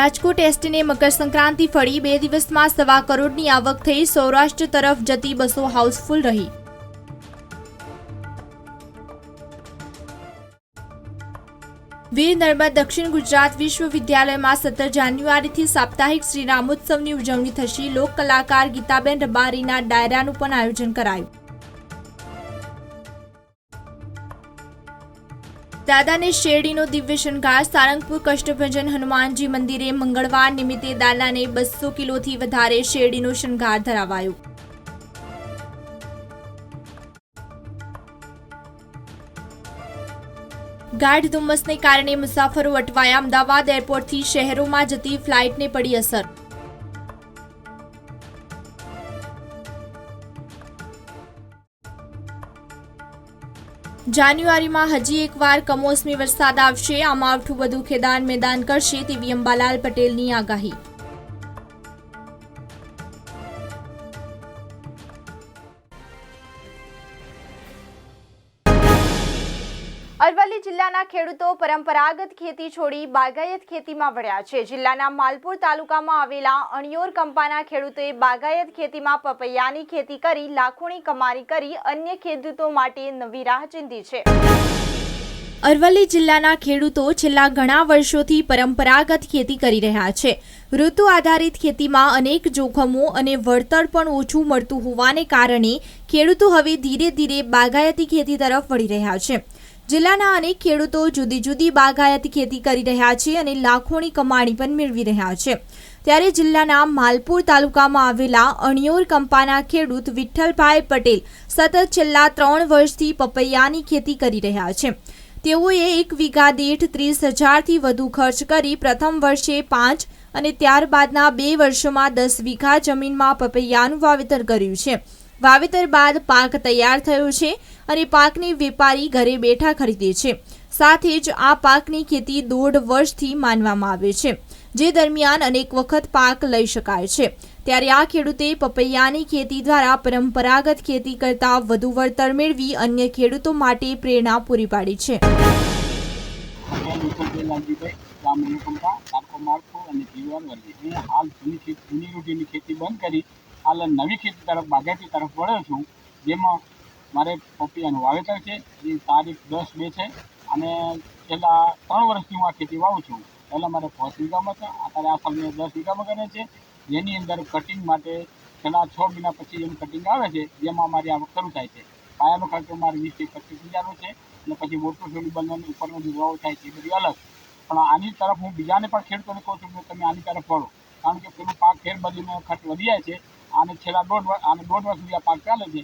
રાજકોટ એસટીને મકરસંક્રાંતિ ફળી બે દિવસમાં સવા કરોડની આવક થઈ સૌરાષ્ટ્ર તરફ જતી બસો હાઉસફુલ રહી. વીર નર્મદ દક્ષિણ ગુજરાત વિશ્વવિદ્યાલયમાં સત્તર જાન્યુઆરીથી સાપ્તાહિક શ્રી રામોત્સવની ઉજવણી થશે. લોક કલાકાર ગીતાબેન રબારીના ડાયરાનું પણ આયોજન કરાયું. દાદાને શેરડીનો દિવ્ય શણગાર, સારંગપુર કષ્ટભજન હનુમાનજી મંદિરે મંગળવાર નિમિત્તે દાદાને બસો કિલોથી વધારે શેરડીનો શણગાર ધરાવાયો. ગાઢ ધુમ્મસને કારણે મુસાફરો અટવાયા. અમદાવાદ એરપોર્ટથી શહેરોમાં જતી ફ્લાઇટને પડી અસર. જાન્યુઆરીમાં હજી એકવાર કમોસમી વરસાદ આવશે. આ માવઠું વધુ ખેદાન મેદાન કરશે તેવી અંબાલાલ પટેલની આગાહી. અરવલ્લી જિલ્લાના ખેડૂતો પરંપરાગત ખેતી છોડી બાગાયત ખેતીમાં વળ્યા છે. જિલ્લાના માલપુર તાલુકામાં આવેલા અણિયોર કંપાના ખેડૂતોએ બાગાયત ખેતીમાં પપૈયાની ખેતી કરી, લાખોની કમાણી કરી, અન્ય ખેડૂતો માટે નવી રાહ ચીંધી છે. અરવલ્લી જિલ્લાના ખેડૂતો છેલ્લા ઘણા વર્ષોથી પરંપરાગત ખેતી કરી રહ્યા છે. ઋતુ આધારિત ખેતીમાં અનેક જોખમો અને વળતર પણ ઓછું મળતું હોવાને કારણે ખેડૂતો હવે ધીરે ધીરે બાગાયતી ખેતી તરફ વળી રહ્યા છે. જિલ્લાના અનેક ખેડૂતો જુદી જુદી બાગાયતી ખેતી કરી રહ્યા છે અને લાખોની કમાણી પણ મેળવી રહ્યા છે. ત્યારે જિલ્લાના માલપુર તાલુકામાં આવેલા અણિયોર કંપાના ખેડૂત વિઠ્ઠલભાઈ પટેલ સતત છેલ્લા ત્રણ વર્ષથી પપૈયાની ખેતી કરી રહ્યા છે. તેઓએ એક વીઘા દીઠ ત્રીસ હજારથી વધુ ખર્ચ કરી પ્રથમ વર્ષે પાંચ અને ત્યારબાદના બે વર્ષોમાં દસ વીઘા જમીનમાં પપૈયાનું વાવેતર કર્યું છે. વાવેતર બાદ પાક તૈયાર થયો છે અને પાકને વેપારી ઘરે બેઠા ખરીદે છે સાથે જ આ પાકની ખેતી દોઢ વર્ષથી માનવામાં આવે છે જે દરમિયાન અનેક વખત પાક લઈ શકાય છે ત્યારે આ ખેડૂતે પપૈયાની ખેતી દ્વારા પરંપરાગત ખેતી કરતા વધુ વળતર મેળવી અન્ય ખેડૂતો માટે પ્રેરણા પૂરી પાડી છે અને જીવન વર્ગી હાલ જૂની જૂની રૂઢીની ખેતી બંધ કરી હાલ નવી ખેતી તરફ, બાગાયતી તરફ વળ્યો છું, જેમાં મારે પપૈયાનું વાવેતર છે, જે તારીખ દસ બે છે, અને છેલ્લા ત્રણ વર્ષથી હું આ ખેતી વાવું છું. પહેલાં મારે પાંચ વીઘામાં હતા, અત્યારે આ મેં દસ વીઘામાં કરે છે. જેની અંદર કટિંગ માટે છેલ્લા છ મહિના પછી એનું કટિંગ આવે છે, જેમાં મારી આવક શરૂ થાય છે. પાયાનો ખર્ચો મારે વીસથી પચીસ હજારનો છે, અને પછી મોટું છોડી બંધન ઉપરનો જે ભાવ થાય છે, એ બધી અલગ. પણ આની તરફ હું બીજાને પણ ખેડૂતોને કહું છું કે તમે આની તરફ વળો. કારણ કે પેલું પાક ફેર બદલીને ખર્ચ વધી જાય છે અને છેલ્લા દોઢ આને દોઢ વર્ષ સુધી આ પાક ચાલે છે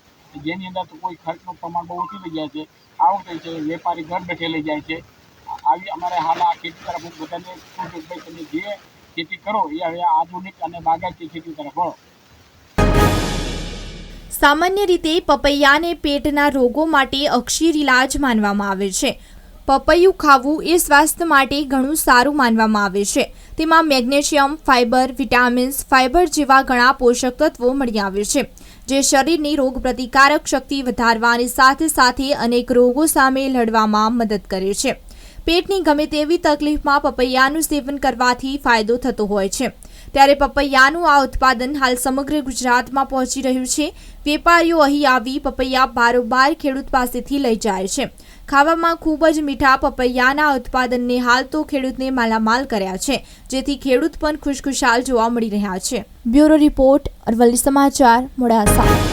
જેની અંદર તો કોઈ ખર્ચનું પ્રમાણ બહુ ઓછું થઈ જાય છે. આ વખતે છે વેપારી ઘર બેઠે લઈ જાય છે. આવી અમારે હાલ આ ખેતી તરફ હું બધાને કહું છું ભાઈ તમે જે ખેતી કરો એ હવે આધુનિક અને બાગાયતી ખેતી તરફ વળો સામાન્ય રીતે પપૈયાને પેટના રોગો માટે અક્ષીર ઇલાજ માનવામાં આવે છે. પપૈયું ખાવું એ સ્વાસ્થ્ય માટે ઘણું સારું માનવામાં આવે છે. તેમાં મેગ્નેશિયમ, ફાઇબર, વિટામિન્સ, ફાઇબર જેવા ઘણા પોષક તત્વો મળી આવે છે, જે શરીરની રોગ પ્રતિકારક શક્તિ વધારવાની સાથે સાથે અનેક રોગો સામે લડવામાં મદદ કરે છે. પેટની ગમે તેવી તકલીફમાં પપૈયાનું સેવન કરવાથી ફાયદો થતો હોય છે. ત્યારે પપૈયાનું આ ઉત્પાદન હાલ સમગ્ર ગુજરાતમાં પહોંચી રહ્યું છે. વેપારીઓ અહીં આવી પપૈયા બારોબાર ખેડૂત પાસેથી લઈ જાય છે. ખાવામાં ખૂબ જ મીઠા પપૈયાના ઉત્પાદનને હાલ તો ખેડૂતને માલામાલ કર્યા છે, જેથી ખેડૂત પણ ખુશખુશાલ જોવા મળી રહ્યા છે. બ્યુરો રિપોર્ટ, અરવલ્લી સમાચાર, મોડાસા.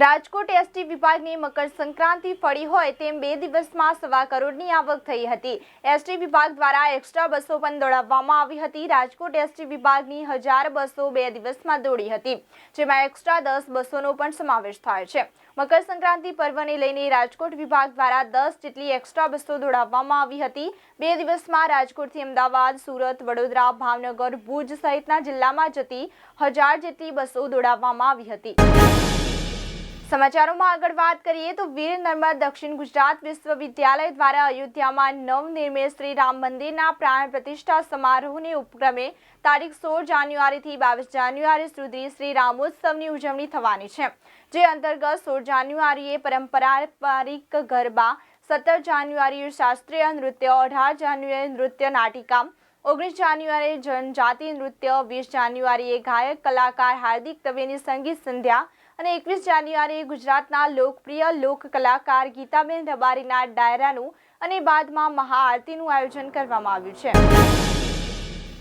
રાજકોટ એસટી વિભાગની મકર સંક્રાંતિ ફળી હોય તેમ બે દિવસમાં સવા કરોડની આવક થઈ હતી. એસટી વિભાગ દ્વારા એક્સ્ટ્રા બસો પણ દોડાવવામાં આવી હતી. રાજકોટ એસટી વિભાગની હજાર બસો બે દિવસમાં દોડી હતી, જેમાં એક્સ્ટ્રા દસ બસોનો પણ સમાવેશ થાય છે. મકર સંક્રાંતિ પર્વને લઈને રાજકોટ વિભાગ દ્વારા દસ જેટલી એક્સ્ટ્રા બસો દોડાવવામાં આવી હતી. બે દિવસમાં રાજકોટથી અમદાવાદ, સુરત, વડોદરા, ભાવનગર, ભુજ સહિતના જિલ્લામાં જતી હજાર જેટલી બસો દોડાવવામાં આવી હતી. સમાચારોમાં આગળ વાત કરીએ તો વીર નર્મદ દક્ષિણ ગુજરાત વિશ્વવિદ્યાલય દ્વારા અયોધ્યામાં નવનિર્મિત શ્રી રામ મંદિરના પ્રાણ પ્રતિષ્ઠા સમારોહને ઉપક્રમે તારીખ સોળ જાન્યુઆરીથી બાવીસ જાન્યુઆરી સુધી શ્રી રામોત્સવની ઉજવણી થવાની છે. જે અંતર્ગત સોળ જાન્યુઆરીએ પરંપરાપારિક ગરબા, સત્તર જાન્યુઆરીએ શાસ્ત્રીય નૃત્ય, અઢાર જાન્યુઆરી નૃત્ય નાટિકા, ઓગણીસ જાન્યુઆરીએ જનજાતિ નૃત્ય, વીસ જાન્યુઆરીએ ગાયક, કલાકાર, હાર્દિક દવેની સંગીત સંધ્યા અને એકવીસ જાન્યુઆરીએ ગુજરાતના લોકપ્રિય લોક કલાકાર ગીતાબેન રબારીના ડાયરાનું અને બાદમાં મહાઆરતીનું આયોજન કરવામાં આવ્યું છે.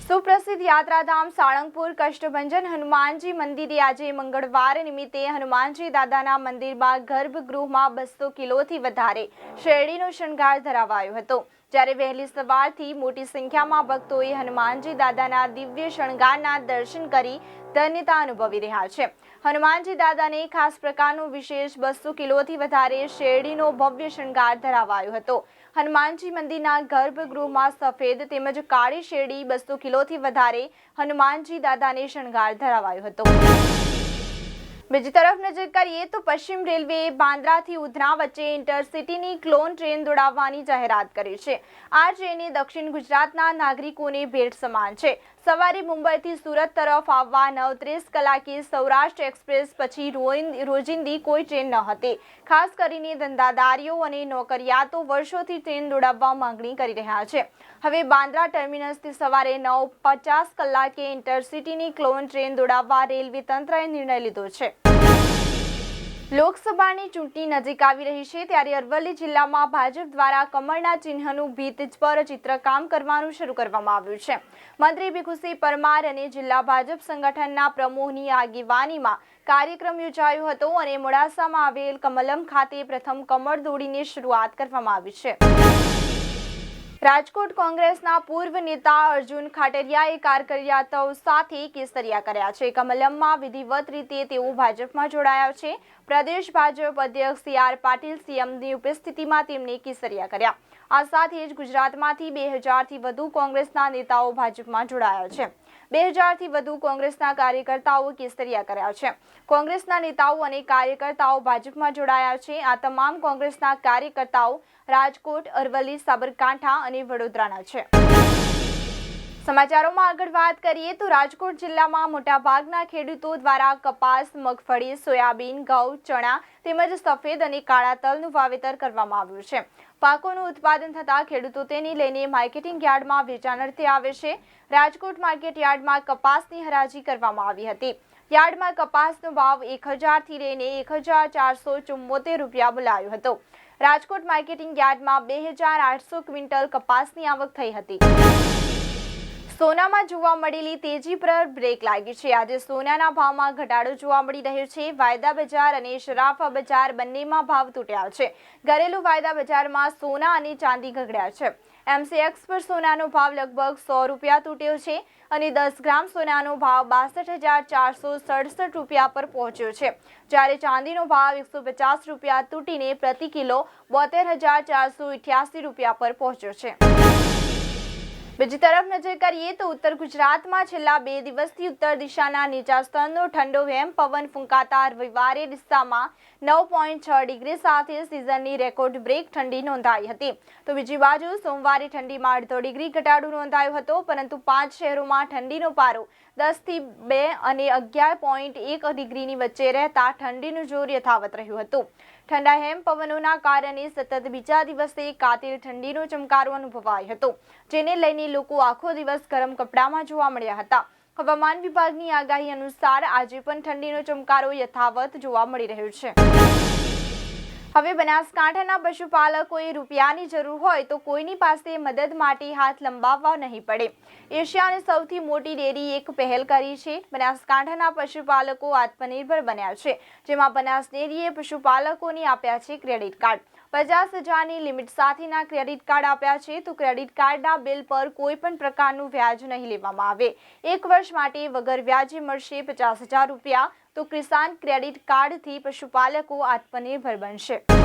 સુપ્રસિદ્ધ યાત્રાધામ સાળંગપુર કષ્ટભંજન હનુમાનજી મંદિરે આજે મંગળવાર નિમિત્તે હનુમાનજી દાદાના મંદિરમાં ગર્ભગૃહમાં બસો કિલોથી વધારે શેરડીનો શણગાર ધરાવાયો હતો. જ્યારે વહેલી સવારથી મોટી સંખ્યામાં ભક્તોએ હનુમાનજી દાદાના દિવ્ય શણગારના દર્શન કરી ધન્યતા અનુભવી રહ્યા છે. હનુમાનજી દાદાને ખાસ પ્રકારનું વિશેષ બસો કિલોથી વધારે શેરડીનો ભવ્ય શણગાર ધરાવાયો હતો. હનુમાનજી મંદિરના ગર્ભગૃહમાં સફેદ તેમજ કાળી શેરડી બસો કિલોથી વધારે હનુમાનજી દાદાને શણગાર ધરાવાયો હતો. બીજી તરફ નજર કરીએ તો પશ્ચિમ રેલવેએ બાંદ્રાથી ઉધના વચ્ચે ઇન્ટરસિટીની ક્લોન ટ્રેન દોડાવવાની જાહેરાત કરી છે. આ ટ્રેન દક્ષિણ ગુજરાતના નાગરિકોને ભેટ સમાન છે. સવારે મુંબઈથી સુરત તરફ આવવા નવ ત્રીસ કલાકે સૌરાષ્ટ્ર એક્સપ્રેસ પછી રોજિંદી કોઈ ટ્રેન ન હતી. ખાસ કરીને ધંધાદારીઓ અને નોકરિયાતો વર્ષોથી ટ્રેન દોડાવવા માંગણી કરી રહ્યા છે. હવે બાંદ્રા ટર્મિનસથી સવારે નવ પચાસ કલાકે ઇન્ટરસિટીની ક્લોન ટ્રેન દોડાવવા રેલવે તંત્રએ નિર્ણય લીધો છે. લોકસભાની ચૂંટણી નજીક આવી રહી છે, ત્યારે અરવલ્લી જિલ્લામાં ભાજપ દ્વારા કમળના ચિહ્નનું ભીત પર ચિત્રકામ કરવાનું શરૂ કરવામાં આવ્યું છે. મંત્રી ભીખુસિંહ પરમાર અને જિલ્લા ભાજપ સંગઠનના પ્રમુખની આગેવાનીમાં કાર્યક્રમ યોજાયો હતો અને મોડાસામાં આવેલ કમલમ ખાતે પ્રથમ કમળ દોડીને શરૂઆત કરવામાં આવી છે. રાજકોટ કોંગ્રેસના પૂર્વ નેતા અર્જુન ખાટરિયાએ કાર્યકર્તાઓ સાથે કેસરિયા કર્યા છે. કમલમમાં વિધિવત રીતે તેઓ ભાજપમાં જોડાયા છે. પ્રદેશ ભાજપ અધ્યક્ષ સી આર પાટીલ સીએમની ઉપસ્થિતિમાં તેમણે કેસરિયા કર્યા. આ સાથે જ ગુજરાતમાંથી બે હજારથી વધુ કોંગ્રેસના નેતાઓ ભાજપમાં જોડાયા છે. બે હજારથી વધુ કોંગ્રેસના કાર્યકર્તાઓ કેસરિયા કર્યા છે. કોંગ્રેસના નેતાઓ અને કાર્યકર્તાઓ ભાજપમાં જોડાયા છે. આ તમામ કોંગ્રેસના કાર્યકર્તાઓ રાજકોટ, અરવલ્લી, સાબરકાંઠા અને વડોદરાના છે. સમાચારોમાં આગળ વાત કરીએ તો રાજકોટ જિલ્લામાં મોટાભાગના ખેડૂતો દ્વારા કપાસ, મગફળી, સોયાબીન, ઘઉં, ચણા તેમજ સફેદ અને કાળા તલનું વાવેતર કરવામાં આવ્યું છે. પાકોનું ઉત્પાદન થતાં ખેડૂતો તેને લઈને માર્કેટિંગ યાર્ડમાં વેચાણ અર્થે આવે છે. રાજકોટ માર્કેટ યાર્ડમાં કપાસની હરાજી કરવામાં આવી હતી. યાર્ડમાં કપાસનો ભાવ એક હજારથી લઈને એક હજાર ચારસો ચુમ્મોતેર રૂપિયા બોલાયો હતો. રાજકોટ માર્કેટિંગ યાર્ડમાં બે હજાર આઠસો ક્વિન્ટલ કપાસની આવક થઈ હતી. સોનામાં જોવા મળેલી તેજી પર બ્રેક લાગી છે. આજે સોનાના ભાવમાં ઘટાડો જોવા મળી રહ્યો છે. વાયદા બજાર અને શરાફા બજાર બંનેમાં ભાવ તૂટ્યા છે. ઘરેલું વાયદા બજારમાં સોના અને ચાંદી ઘગડ્યા છે. એમસીએક્સ પર સોનાનો ભાવ લગભગ સો રૂપિયા તૂટ્યો છે અને દસ ગ્રામ સોનાનો ભાવ બાસઠ હજાર ચારસો સડસઠ રૂપિયા પર પહોંચ્યો છે. જ્યારે ચાંદીનો ભાવ એકસો પચાસ રૂપિયા તૂટીને પ્રતિ કિલો બોતેર હજાર ચારસો રૂપિયા પર પહોંચ્યો છે. બીજી તરફ નજર કરીએ તો ઉત્તર ગુજરાતમાં છેલ્લા બે દિવસથી ઉત્તર દિશાના નીચા સ્તરનો ઠંડો વહેમ પવન ફૂંકાતા રવિવારે ડિસ્સામાં નવ પોઈન્ટ છ ડિગ્રી સાથે સિઝનની રેકોર્ડ બ્રેક ઠંડી નોંધાઈ હતી. તો બીજી બાજુ સોમવારે ઠંડીમાં અડધો ડિગ્રી ઘટાડો નોંધાયો હતો, પરંતુ પાંચ શહેરોમાં ઠંડીનો પારો દસથી બે અને અગિયાર પોઈન્ટ એક ડિગ્રીની વચ્ચે રહેતા ઠંડીનું જોર યથાવત રહ્યું હતું. ઠંડા હેમ પવનોના કારણે સતત બીજા દિવસે કાતિલ ઠંડીનો ચમકારો અનુભવાય હતો, જેને લઈને લોકો આખો દિવસ ગરમ કપડામાં જોવા મળ્યા હતા. હવામાન વિભાગની આગાહી અનુસાર આજે પણ ઠંડીનો ચમકારો યથાવત જોવા મળી રહ્યો છે. હવે બનાસકાંઠાના પશુપાલકોએ રૂપિયાની જરૂર હોય તો કોઈની પાસે મદદ માટે હાથ લંબાવવા નહીં પડે. એશિયાની સૌથી મોટી ડેરી એક પહેલ કરી છે. બનાસકાંઠાના પશુપાલકો આત્મનિર્ભર બન્યા છે, જેમાં બનાસ ડેરીએ પશુપાલકોને આપ્યા છે ક્રેડિટ કાર્ડ. પચાસ હજારની લિમિટ સાથેના ક્રેડિટ કાર્ડ આપ્યા છે તો ક્રેડિટ કાર્ડના બિલ પર કોઈ પણ પ્રકારનું વ્યાજ નહીં લેવામાં આવે. એક વર્ષ માટે વગર વ્યાજે મળશે પચાસ હજાર રૂપિયા. તો કિસાન ક્રેડિટ કાર્ડથી પશુપાલકો આત્મનિર્ભર બનશે.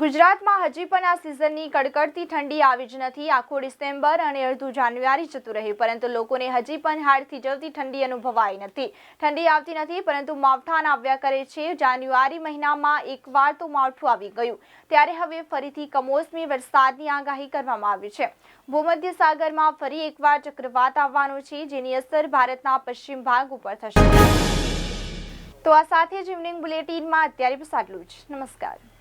ગુજરાતમાં હજી પણ આ સિઝનની કડકડતી ઠંડી આવી જ નથી. આખો ડિસેમ્બર અને અડધું જાન્યુઆરી જતું રહ્યું, પરંતુ લોકોને હજી પણ હાડ થીજવતી ઠંડી અનુભવાઈ નથી. ઠંડી આવતી નથી, પરંતુ માવઠાન આવ્યા કરે છે. જાન્યુઆરી મહિનામાં એકવાર તો માવઠું આવી ગયું. ત્યારે હવે ફરીથી કમોસમી વરસાદની આગાહી કરવામાં આવી છે. ભૂમધ્ય સાગરમાં ફરી એકવાર ચક્રવાત આવવાનો છે, જેની અસર ભારતના પશ્ચિમ ભાગ ઉપર થશે. તો આ સાથે જ ઇવનિંગ બુલેટિનમાં અત્યારે બસ આટલું જ. નમસ્કાર.